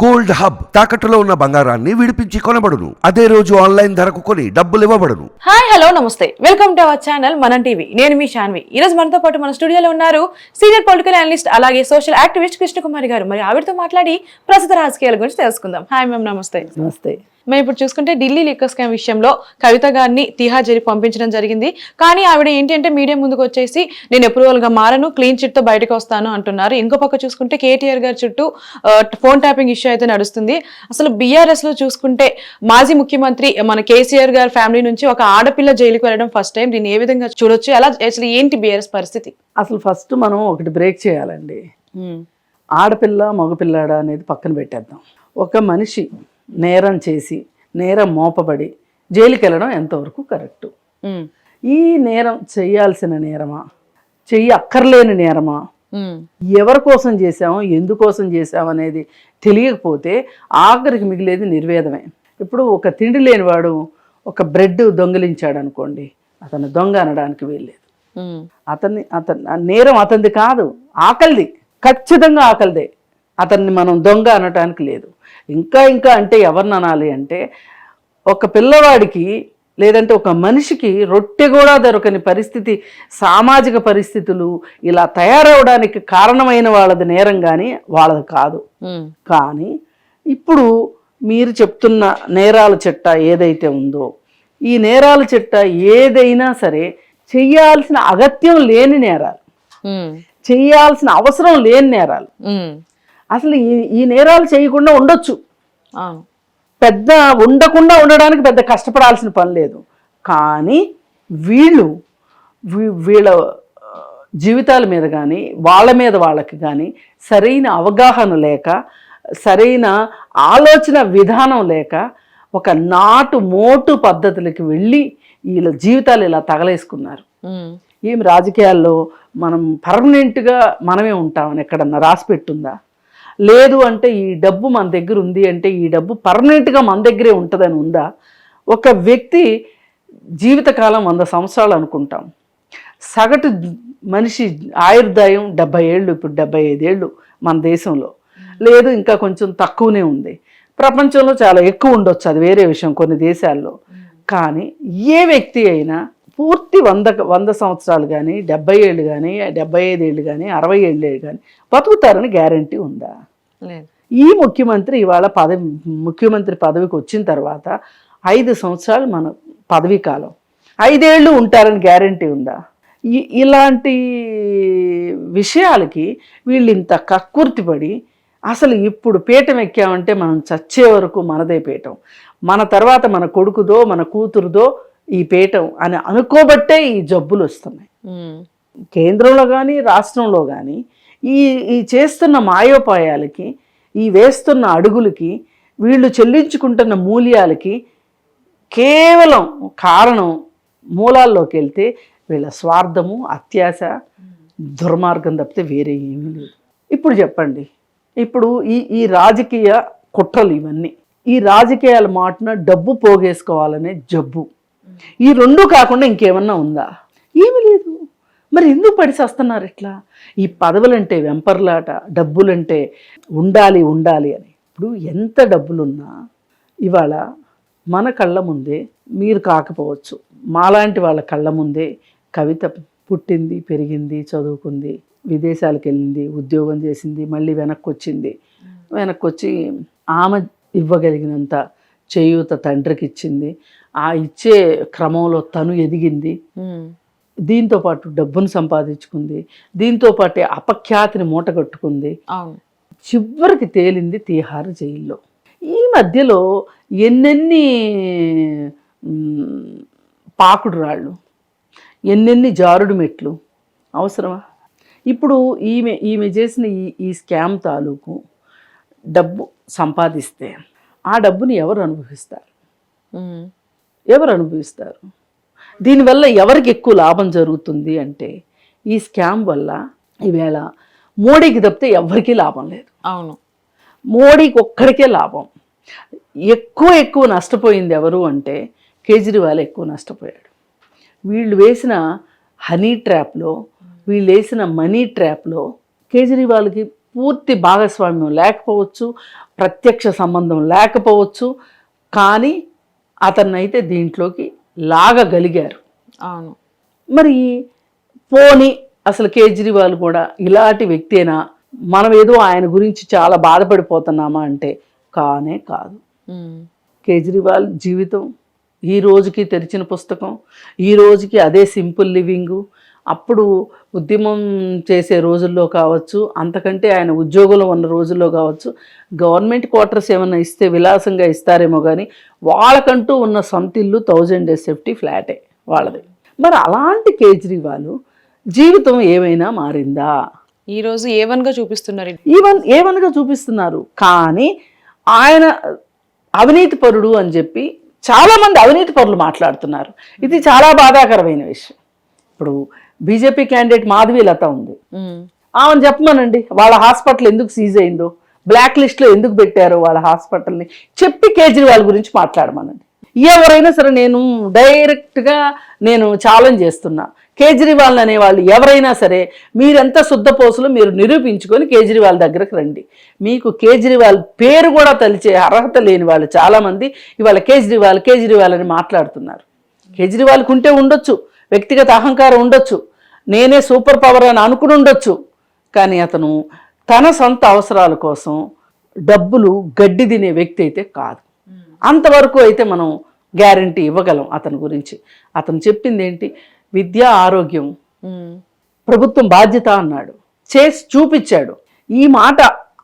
Gold hub తాకట్టులో ఉన్న బంగారాన్ని విడిపించి కొనబడును. అదే రోజు ఆన్లైన్ ధరకు కొని డబ్బులు ఇవ్వబడును. హాయ్ హలో నమస్తే. Welcome to our channel Manam TV. నేను మీ శాన్వి ఈ రోజు మనతో పాటు మన స్టూడియోలో ఉన్నారు సీనియర్ పొలిటికల్ అనలిస్ట్ అలాగే సోషల్ యాక్టివిస్ట్ కృష్ణకుమారి గారు. మరి ఆవిడతో మాట్లాడి ప్రస్తుత రాజకీయాల గురించి తెలుసుకుందాం. హాయ్ మ్యామ్ నమస్తే. నమస్తే. మేము ఇప్పుడు చూసుకుంటే ఢిల్లీ లిక్కర్ స్కామ్ విషయంలో కవిత గారిని తిహార్ జైలు పంపించడం జరిగింది. కానీ ఆవిడ ఏంటి అంటే మీడియా ముందుకు వచ్చేసి నేను అప్రూవల్గా మారను క్లీన్ చిట్తో బయటకు వస్తాను అంటున్నారు. ఇంకో పక్క చూసుకుంటే కేటీఆర్ గారి చుట్టూ ఫోన్ ట్యాపింగ్ ఇష్యూ అయితే నడుస్తుంది. అసలు బీఆర్ఎస్లో చూసుకుంటే మాజీ ముఖ్యమంత్రి మన కేసీఆర్ గారి ఫ్యామిలీ నుంచి ఒక ఆడపిల్ల జైలుకి వెళ్ళడం ఫస్ట్ టైం దీన్ని ఏ విధంగా చూడొచ్చు? అలా అసలు ఏంటి బీఆర్ఎస్ పరిస్థితి? అసలు ఫస్ట్ మనం ఒకటి బ్రేక్ చేయాలండి. ఆడపిల్ల మగపిల్లాడ అనేది పక్కన పెట్టేద్దాం. ఒక మనిషి నేరం చేసి నేరం మోపబడి జైలుకి వెళ్ళడం ఎంతవరకు కరెక్టు? ఈ నేరం చేయాల్సిన నేరమా? చెయ్యి అక్కర్లేని నేరమా? ఎవరి కోసం చేసాము ఎందుకోసం చేసాము అనేది తెలియకపోతే ఆఖరికి మిగిలేది నిర్వేదమే. ఇప్పుడు ఒక తిండి లేనివాడు ఒక బ్రెడ్ దొంగిలించాడు అనుకోండి అతను దొంగ అనడానికి వీల్లేదు. అతన్ని అతని నేరం అతనిది కాదు ఆకలిది ఖచ్చితంగా ఆకలిదే. అతన్ని మనం దొంగ అనటానికి లేదు. ఇంకా ఇంకా అంటే ఎవరిని అనాలి అంటే ఒక పిల్లవాడికి లేదంటే ఒక మనిషికి రొట్టె కూడా దొరకని పరిస్థితి సామాజిక పరిస్థితులు ఇలా తయారవడానికి కారణమైన వాళ్ళది నేరం కానీ వాళ్ళది కాదు. కానీ ఇప్పుడు మీరు చెప్తున్న నేరాల చట్ట ఏదైతే ఉందో ఈ నేరాల చట్ట ఏదైనా సరే చెయ్యాల్సిన అగత్యం లేని నేరాలు. చేయాల్సిన అవసరం లేని నేరాలు. అసలు ఈ ఈ నేరాలు చేయకుండా ఉండొచ్చు. పెద్ద ఉండకుండా ఉండడానికి పెద్ద కష్టపడాల్సిన పని లేదు. కానీ వీళ్ళు వీళ్ళ జీవితాల మీద కానీ వాళ్ళ మీద వాళ్ళకి కానీ సరైన అవగాహన లేక సరైన ఆలోచన విధానం లేక ఒక నాటు మోటు పద్ధతులకి వెళ్ళి వీళ్ళ జీవితాలు ఇలా తగలేసుకున్నారు. ఏం రాజకీయాల్లో మనం పర్మనెంట్గా మనమే ఉంటామని ఎక్కడన్నా రాసి పెట్టుందా? లేదు అంటే ఈ డబ్బు మన దగ్గర ఉంది అంటే ఈ డబ్బు పర్మనెంట్గా మన దగ్గరే ఉంటుందని ఉందా? ఒక వ్యక్తి జీవితకాలం వంద సంవత్సరాలు అనుకుంటాం. సగటు మనిషి ఆయుర్దాయం డెబ్బై ఏళ్ళు ఇప్పుడు డెబ్బై ఐదేళ్ళు మన దేశంలో. లేదు ఇంకా కొంచెం తక్కువనే ఉంది. ప్రపంచంలో చాలా ఎక్కువ ఉండొచ్చు అది వేరే విషయం కొన్ని దేశాల్లో. కానీ ఏ వ్యక్తి అయినా పూర్తి వంద వంద సంవత్సరాలు కానీ డెబ్బై ఏళ్ళు కానీ డెబ్బై ఐదేళ్ళు కానీ అరవై ఏళ్ళు కానీ బతుకుతారని గ్యారంటీ ఉందా? లేదు. ఈ ముఖ్యమంత్రి ఇవాళ పదవి ముఖ్యమంత్రి పదవికి వచ్చిన తర్వాత ఐదు సంవత్సరాలు మన పదవీ కాలం. ఐదేళ్ళు ఉంటారని గ్యారంటీ ఉందా? ఇలాంటి విషయాలకి వీళ్ళు ఇంత కక్కుర్తిపడి అసలు ఇప్పుడు పీఠం ఎక్కామంటే మనం చచ్చే వరకు మనదే పీఠం. మన తర్వాత మన కొడుకుదో మన కూతురుదో ఈ పీఠం అని అనుకోబట్టే ఈ జబ్బులు వస్తున్నాయి. కేంద్రంలో కానీ రాష్ట్రంలో కానీ ఈ ఈ చేస్తున్న మాయోపాయాలకి ఈ వేస్తున్న అడుగులకి వీళ్ళు చెల్లించుకుంటున్న మూల్యాలకి కేవలం కారణం మూలాల్లోకి వెళ్తే వీళ్ళ స్వార్థము అత్యాశ దుర్మార్గం తప్పితే వేరే ఏమీ లేదు. ఇప్పుడు చెప్పండి. ఇప్పుడు ఈ ఈ రాజకీయ కుట్రలు ఇవన్నీ. ఈ రాజకీయాల మాటన డబ్బు పోగేసుకోవాలనే జబ్బు. ఈ రెండు కాకుండా ఇంకేమన్నా ఉందా? ఏమీ లేదు. మరి ఎందుకు పడిసేస్తున్నారు ఇట్లా? ఈ పదవులంటే వెంపర్లాట డబ్బులంటే ఉండాలి ఉండాలి అని. ఇప్పుడు ఎంత డబ్బులున్నా ఇవాళ మన కళ్ళ ముందే మీరు కాకపోవచ్చు. మాలాంటి వాళ్ళ కళ్ళ ముందే కవిత పుట్టింది పెరిగింది చదువుకుంది విదేశాలకు వెళ్ళింది ఉద్యోగం చేసింది మళ్ళీ వెనక్కి వచ్చింది వెనక్కి వచ్చి ఆమె ఇవ్వగలిగినంత చేయూత తండ్రికి ఇచ్చింది ఆ ఇచ్చే క్రమంలో తను ఎదిగింది. దీంతో పాటు డబ్బును సంపాదించుకుంది. దీంతో పాటే అపఖ్యాతిని మూటగట్టుకుంది. చివరికి తేలింది తీహార్ జైల్లో. ఈ మధ్యలో ఎన్నెన్ని పాకుడు రాళ్ళు ఎన్నెన్ని జారుడు మెట్లు అవసరమా? ఇప్పుడు ఈమె ఈమె చేసిన ఈ ఈ స్కామ్ తాలూకు డబ్బు సంపాదిస్తే ఆ డబ్బుని ఎవరు అనుభవిస్తారు? ఎవరు అనుభవిస్తారు? దీనివల్ల ఎవరికి ఎక్కువ లాభం జరుగుతుంది అంటే ఈ స్కామ్ వల్ల ఈవేళ మోడీకి తప్పితే ఎవరికీ లాభం లేదు. అవును. మోడీకి ఒక్కడికే లాభం. ఎక్కువ ఎక్కువ నష్టపోయింది ఎవరు అంటే కేజ్రీవాల్ ఎక్కువ నష్టపోయాడు. వీళ్ళు వేసిన హనీ ట్రాప్లో వీళ్ళు వేసిన మనీ ట్రాప్లో కేజ్రీవాల్కి పూర్తి భాగస్వామ్యం లేకపోవచ్చు ప్రత్యక్ష సంబంధం లేకపోవచ్చు కానీ అతన్నైతే దీంట్లోకి లాగగలిగారు. అవును. మరి పోని అసలు కేజ్రీవాల్ కూడా ఇలాంటి వ్యక్తేనా? మనం ఏదో ఆయన గురించి చాలా బాధపడిపోతున్నామా అంటే కానే కాదు. కేజ్రీవాల్ జీవితం ఈ రోజుకి తెరిచిన పుస్తకం ఈ రోజుకి అదే సింపుల్ లివింగు అప్పుడు ఉద్యమం చేసే రోజుల్లో కావచ్చు అంతకంటే ఆయన ఉద్యోగంలో ఉన్న రోజుల్లో కావచ్చు గవర్నమెంట్ క్వార్టర్స్ ఏమైనా ఇస్తే విలాసంగా ఇస్తారేమో కానీ వాళ్ళకంటూ ఉన్న సొంత ఇల్లు థౌజండ్ డేస్ సేఫ్టీ ఫ్లాటే వాళ్ళది. మరి అలాంటి కేజ్రీవాల్ జీవితం ఏమైనా మారిందా? ఈ రోజు ఏ వన్గా చూపిస్తున్నారు. ఈవెన్ ఏమనగా చూపిస్తున్నారు. కానీ ఆయన అవినీతి పరుడు అని చెప్పి చాలా మంది అవినీతి పరులు మాట్లాడుతున్నారు. ఇది చాలా బాధాకరమైన విషయం. ఇప్పుడు బీజేపీ క్యాండిడేట్ మాధవి లత ఉంది. ఆమెను చెప్పమనండి వాళ్ళ హాస్పిటల్ ఎందుకు సీజ్ అయిందో బ్లాక్ లిస్ట్లో ఎందుకు పెట్టారో వాళ్ళ హాస్పిటల్ని చెప్పి కేజ్రీవాల్ గురించి మాట్లాడమనండి. ఎవరైనా సరే నేను డైరెక్ట్గా నేను ఛాలెంజ్ చేస్తున్నా. కేజ్రీవాల్ అనే వాళ్ళు ఎవరైనా సరే మీరెంత శుద్ధపోసులు మీరు నిరూపించుకొని కేజ్రీవాల్ దగ్గరకు రండి. మీకు కేజ్రీవాల్ పేరు కూడా తలిచే అర్హత లేని వాళ్ళు చాలామంది ఇవాళ కేజ్రీవాల్ కేజ్రీవాల్ అని మాట్లాడుతున్నారు. కేజ్రీవాల్కి ఉంటే ఉండొచ్చు వ్యక్తిగత అహంకారం ఉండొచ్చు నేనే సూపర్ పవర్ అని అనుకుని ఉండొచ్చు. కానీ అతను తన సొంత అవసరాల కోసం డబ్బులు గడ్డి తినే వ్యక్తి అయితే కాదు. అంతవరకు అయితే మనం గ్యారంటీ ఇవ్వగలం అతని గురించి. అతను చెప్పింది ఏంటి? విద్య ఆరోగ్యం. ప్రభుత్వం బాధ్యత అన్నాడు. చేసి చూపించాడు. ఈ మాట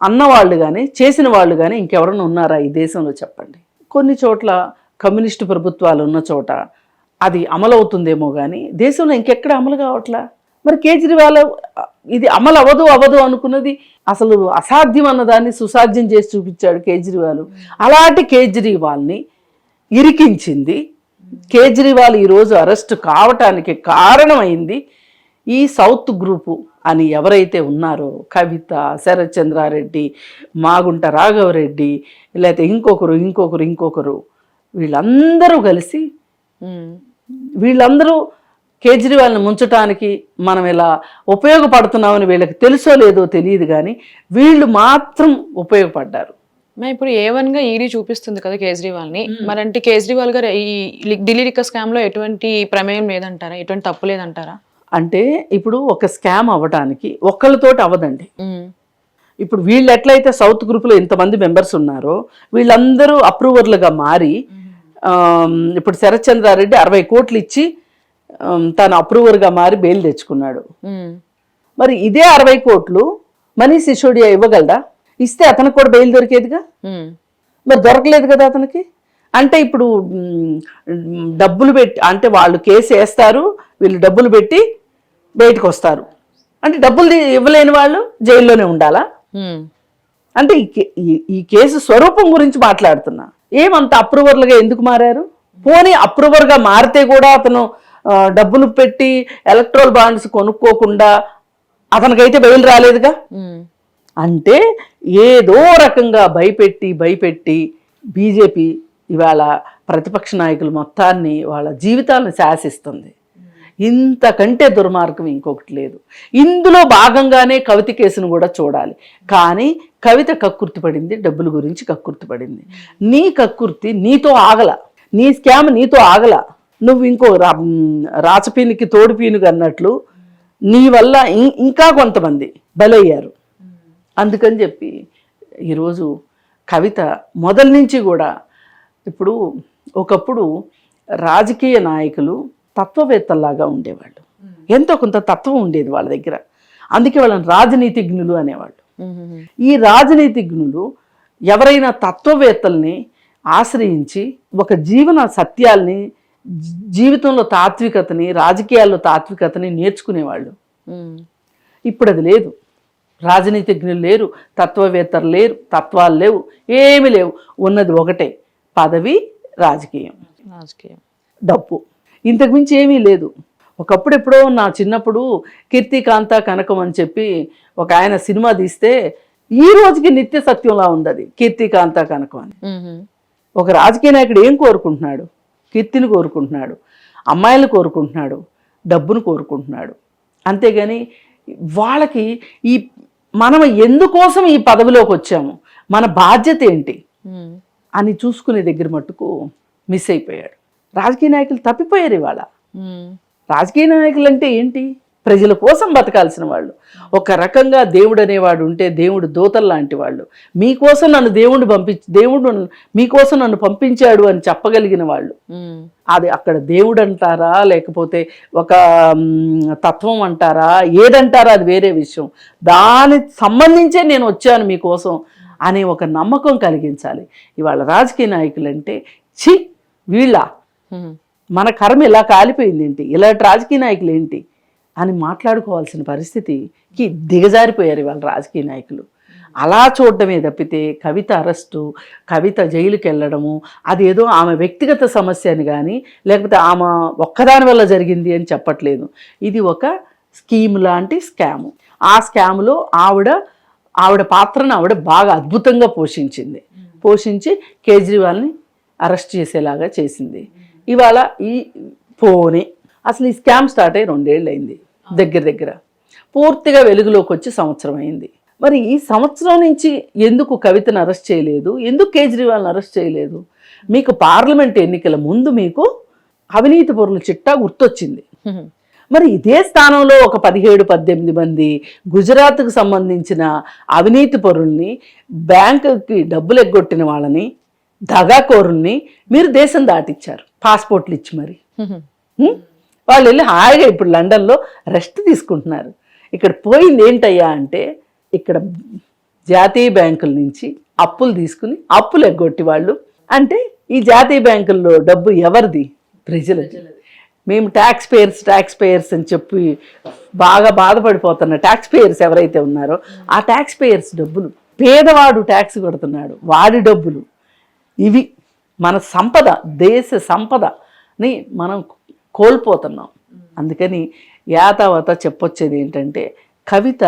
అన్నవాళ్ళు కానీ చేసిన వాళ్ళు కానీ ఇంకెవరైనా ఉన్నారా ఈ దేశంలో చెప్పండి? కొన్ని చోట్ల కమ్యూనిస్టు ప్రభుత్వాలు ఉన్న చోట అది అమలవుతుందేమో కానీ దేశంలో ఇంకెక్కడ అమలు కావట్లా? మరి కేజ్రీవాల్ ఇది అమలు అవ్వదు అవ్వదు అనుకున్నది అసలు అసాధ్యం అన్నదాన్ని సుసాధ్యం చేసి చూపించాడు కేజ్రీవాల్. అలాంటి కేజ్రీవాల్ని ఇరికించింది. కేజ్రీవాల్ ఈరోజు అరెస్ట్ కావటానికి కారణమైంది ఈ సౌత్ గ్రూపు అని ఎవరైతే ఉన్నారో కవిత శరత్చంద్రారెడ్డి మాగుంట రాఘవరెడ్డి లేకపోతే ఇంకొకరు ఇంకొకరు ఇంకొకరు వీళ్ళందరూ కలిసి వీళ్ళందరూ కేజ్రీవాల్ని ముంచటానికి మనం ఇలా ఉపయోగపడుతున్నామని వీళ్ళకి తెలుసో లేదో తెలియదు కానీ వీళ్ళు మాత్రం ఉపయోగపడ్డారు. ఇప్పుడు ఏ వన్గా ఈడీ చూపిస్తుంది కదా కేజ్రీవాల్ని మరి అంటే కేజ్రీవాల్ గారు ఈ ఢిల్లీ లిక్కర్ స్కామ్లో ఎటువంటి ప్రమేయం లేదంటారా? ఎటువంటి తప్పు లేదంటారా? అంటే ఇప్పుడు ఒక స్కామ్ అవ్వడానికి ఒక్కళ్ళతోటి అవ్వదండి. ఇప్పుడు వీళ్ళు ఎట్లయితే సౌత్ గ్రూప్లో ఇంతమంది మెంబర్స్ ఉన్నారో వీళ్ళందరూ అప్రూవర్లుగా మారి ఇప్పుడు శరత్ చంద్రారెడ్డి అరవై కోట్లు ఇచ్చి తను అప్రూవర్గా మారి బెయిల్ తెచ్చుకున్నాడు. మరి ఇదే అరవై కోట్లు మనీష్ సిసోడియా ఇవ్వగలడా? ఇస్తే అతనికి కూడా బెయిల్ దొరికేదిగా. మరి దొరకలేదు కదా అతనికి? అంటే ఇప్పుడు డబ్బులు పెట్టి అంటే వాళ్ళు కేసు వేస్తారు వీళ్ళు డబ్బులు పెట్టి బయటకు వస్తారు. అంటే డబ్బులు ఇవ్వలేని వాళ్ళు జైల్లోనే ఉండాలా. అంటే ఈ కే- ఈ- ఈ కేసు స్వరూపం గురించి మాట్లాడుతున్నా. ఏమంత అప్రూవర్లుగా ఎందుకు మారారు? పోనీ అప్రూవర్గా మారితే కూడా అతను డబ్బులు పెట్టి ఎలక్ట్రల్ బాండ్స్ కొనుక్కోకుండా అతనికైతే బెయిల్ రాలేదుగా. అంటే ఏదో రకంగా భయపెట్టి భయపెట్టి బీజేపీ ఇవాళ ప్రతిపక్ష నాయకులు మొత్తాన్ని వాళ్ళ జీవితాలను శాసిస్తుంది. ఇంతకంటే దుర్మార్గం ఇంకొకటి లేదు. ఇందులో భాగంగానే కవిత కేసును కూడా చూడాలి. కానీ కవిత కక్కుర్తి పడింది డబ్బుల గురించి కక్కుర్తి పడింది నీ కక్కుర్తి నీతో ఆగల. నీ స్కామ్ నీతో ఆగల. నువ్వు ఇంకో రా- రాచపీనికి తోడుపీనుగా అన్నట్లు నీ వల్ల ఇం- ఇంకా కొంతమంది బలయ్యారు. అందుకని చెప్పి ఈరోజు కవిత మొదల నుంచి కూడా ఇప్పుడు ఒకప్పుడు రాజకీయ నాయకులు తత్వవేత్తల్లాగా ఉండేవాళ్ళు. ఎంతో కొంత తత్వం ఉండేది వాళ్ళ దగ్గర. అందుకే వాళ్ళని రాజనీతిజ్ఞులు అనేవాళ్ళు. ఈ రాజనీతిజ్ఞులు ఎవరైనా తత్వవేత్తల్ని ఆశ్రయించి ఒక జీవన సత్యాల్ని జీవితంలో తాత్వికతని రాజకీయాల్లో తాత్వికతని నేర్చుకునేవాళ్ళు. ఇప్పుడు అది లేదు. రాజనీతిజ్ఞులు లేరు తత్వవేత్తలు లేరు తత్వాలు లేవు ఏమీ లేవు. ఉన్నది ఒకటే పదవి రాజకీయం. రాజకీయం. డబ్బు. ఇంతకుమించి ఏమీ లేదు. ఒకప్పుడు ఎప్పుడో నా చిన్నప్పుడు కీర్తికాంత కనకం అని చెప్పి ఒక ఆయన సినిమా తీస్తే ఈ రోజుకి నిత్య సత్యంలా ఉంది అది కీర్తికాంత కనకం అని. ఒక రాజకీయ నాయకుడు ఏం కోరుకుంటున్నాడు? కీర్తిని కోరుకుంటున్నాడు. అమ్మాయిలు కోరుకుంటున్నాడు. డబ్బును కోరుకుంటున్నాడు. అంతేగాని వాళ్ళకి ఈ మనం ఎందుకోసం ఈ పదవిలోకి వచ్చాము? మన బాధ్యత ఏంటి? అని చూసుకునే దగ్గర మట్టుకు మిస్ అయిపోయాడు. రాజకీయ నాయకులు తప్పిపోయారు ఇవాళ. రాజకీయ నాయకులు అంటే ఏంటి? ప్రజల కోసం బతకాల్సిన వాళ్ళు. ఒక రకంగా దేవుడు అనేవాడు ఉంటే దేవుడు దూతలు లాంటి వాళ్ళు. మీకోసం నన్ను దేవుడు పంపించి దేవుడు మీకోసం నన్ను పంపించాడు అని చెప్పగలిగిన వాళ్ళు. అది అక్కడ దేవుడు అంటారా? లేకపోతే ఒక తత్వం అంటారా? ఏదంటారా? అది వేరే విషయం. దాని సంబంధించే నేను వచ్చాను మీకోసం అనే ఒక నమ్మకం కలిగించాలి. ఇవాళ రాజకీయ నాయకులు అంటే ఛీ వీళ్ళ మన కర్మ ఇలా కాలిపోయింది ఏంటి ఇలాంటి రాజకీయ నాయకులు ఏంటి అని మాట్లాడుకోవాల్సిన పరిస్థితికి దిగజారిపోయారు ఇవాళ రాజకీయ నాయకులు. అలా చూడడమే తప్పితే కవిత అరెస్టు కవిత జైలుకి వెళ్ళడము అదేదో ఆమె వ్యక్తిగత సమస్య అని కానీ లేకపోతే ఆమె ఒక్కదాని వల్ల జరిగింది అని చెప్పట్లేదు. ఇది ఒక స్కీమ్ లాంటి స్కాము. ఆ స్కామ్లో ఆవిడ ఆవిడ పాత్రను ఆవిడ బాగా అద్భుతంగా పోషించింది. పోషించి కేజ్రీవాల్ని అరెస్ట్ చేసేలాగా చేసింది. ఇవాళ ఈ పోనీ అసలు ఈ స్కామ్ స్టార్ట్ అయ్యి రెండేళ్ళు అయింది దగ్గర దగ్గర. పూర్తిగా వెలుగులోకి వచ్చి సంవత్సరం అయింది. మరి ఈ సంవత్సరం నుంచి ఎందుకు కవితను అరెస్ట్ చేయలేదు? ఎందుకు కేజ్రీవాల్ని అరెస్ట్ చేయలేదు? మీకు పార్లమెంట్ ఎన్నికల ముందు మీకు అవినీతి పరుల చిట్టా గుర్తొచ్చింది. మరి ఇదే స్థానంలో ఒక పదిహేడు పద్దెనిమిది మంది గుజరాత్కు సంబంధించిన అవినీతి పరుల్ని బ్యాంకుకి డబ్బులు ఎగ్గొట్టిన వాళ్ళని దగాకోరుల్ని మీరు దేశం దాటిచ్చారు. పాస్పోర్ట్లు ఇచ్చి మరి? వాళ్ళు వెళ్ళి హాయిగా ఇప్పుడు లండన్లో రెస్ట్ తీసుకుంటున్నారు. ఇక్కడ పోయింది ఏంటయ్యా అంటే ఇక్కడ జాతీయ బ్యాంకుల నుంచి అప్పులు తీసుకుని అప్పులు ఎగ్గొట్టి వాళ్ళు. అంటే ఈ జాతీయ బ్యాంకుల్లో డబ్బు ఎవరిది? ప్రజలది. మేము ట్యాక్స్ పేయర్స్ ట్యాక్స్ పేయర్స్ అని చెప్పి బాగా బాధపడిపోతున్న ట్యాక్స్ పేయర్స్ ఎవరైతే ఉన్నారో ఆ ట్యాక్స్ పేయర్స్ డబ్బులు పేదవాడు ట్యాక్స్ కొడుతున్నాడు. వాడి డబ్బులు. ఇవి మన సంపద దేశ సంపదని మనం కోల్పోతున్నాం. అందుకని యాతావత చెప్పొచ్చేది ఏంటంటే కవిత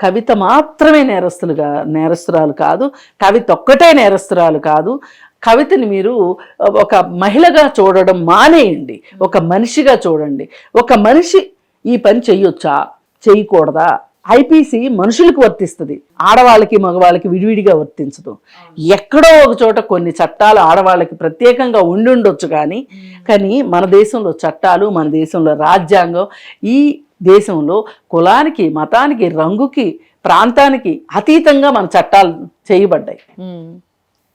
కవిత మాత్రమే నేరస్తులుగా నేరస్తురాలు కాదు కవిత ఒక్కటే నేరస్తురాలు కాదు కవితని మీరు ఒక మహిళగా చూడడం మానేయండి ఒక మనిషిగా చూడండి. ఒక మనిషి ఈ పని చెయ్యొచ్చా? చేయకూడదా ఐపీసీ మనుషులకు వర్తిస్తుంది. ఆడవాళ్ళకి మగవాళ్ళకి విడివిడిగా వర్తించదు. ఎక్కడో ఒక చోట కొన్ని చట్టాలు ఆడవాళ్ళకి ప్రత్యేకంగా ఉండి ఉండొచ్చు కానీ కానీ మన దేశంలో చట్టాలు మన దేశంలో రాజ్యాంగం ఈ దేశంలో కులానికి మతానికి రంగుకి ప్రాంతానికి అతీతంగా మన చట్టాలు చేయబడ్డాయి.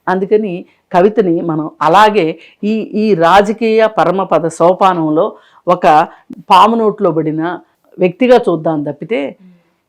అందుకని కవితని మనం అలాగే ఈ ఈ రాజకీయ పరమపద సోపానంలో ఒక పాము నోట్లో పడిన వ్యక్తిగా చూద్దాం తప్పితే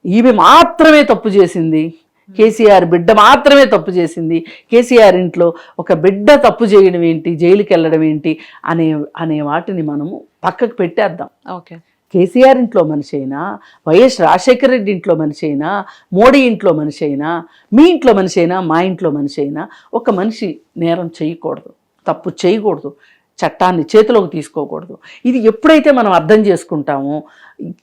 ఈమె మాత్రమే తప్పు చేసింది. కేసీఆర్ బిడ్డ మాత్రమే తప్పు చేసింది. కేసీఆర్ ఇంట్లో ఒక బిడ్డ తప్పు చేయడం ఏంటి? జైలుకి వెళ్ళడం ఏంటి? అనే అనే వాటిని మనము పక్కకు పెట్టేద్దాం. ఓకే. కేసీఆర్ ఇంట్లో మనిషి అయినా వైఎస్ రాజశేఖర రెడ్డి ఇంట్లో మనిషి అయినా మోడీ ఇంట్లో మనిషి అయినా మీ ఇంట్లో మనిషి అయినా మా ఇంట్లో మనిషి అయినా ఒక మనిషి నేరం చేయకూడదు. తప్పు చేయకూడదు. చట్టాన్ని చేతిలోకి తీసుకోకూడదు. ఇది ఎప్పుడైతే మనం అర్థం చేసుకుంటామో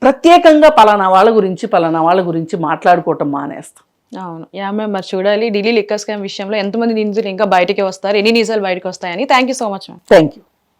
ప్రత్యేకంగా పలానా వాళ్ళ గురించి పలానా వాళ్ళ గురించి మాట్లాడుకోవటం మానేస్తాం. అవును. యా మ్యామ్ మరి చూడాలి. ఢిల్లీ లిక్కర్ స్కామ్ విషయంలో ఎంతమంది నిందితులు ఇంకా బయటికి వస్తారు? ఎన్ని నిజాలు బయటకు వస్తాయని thank you so much ma'am. Thank you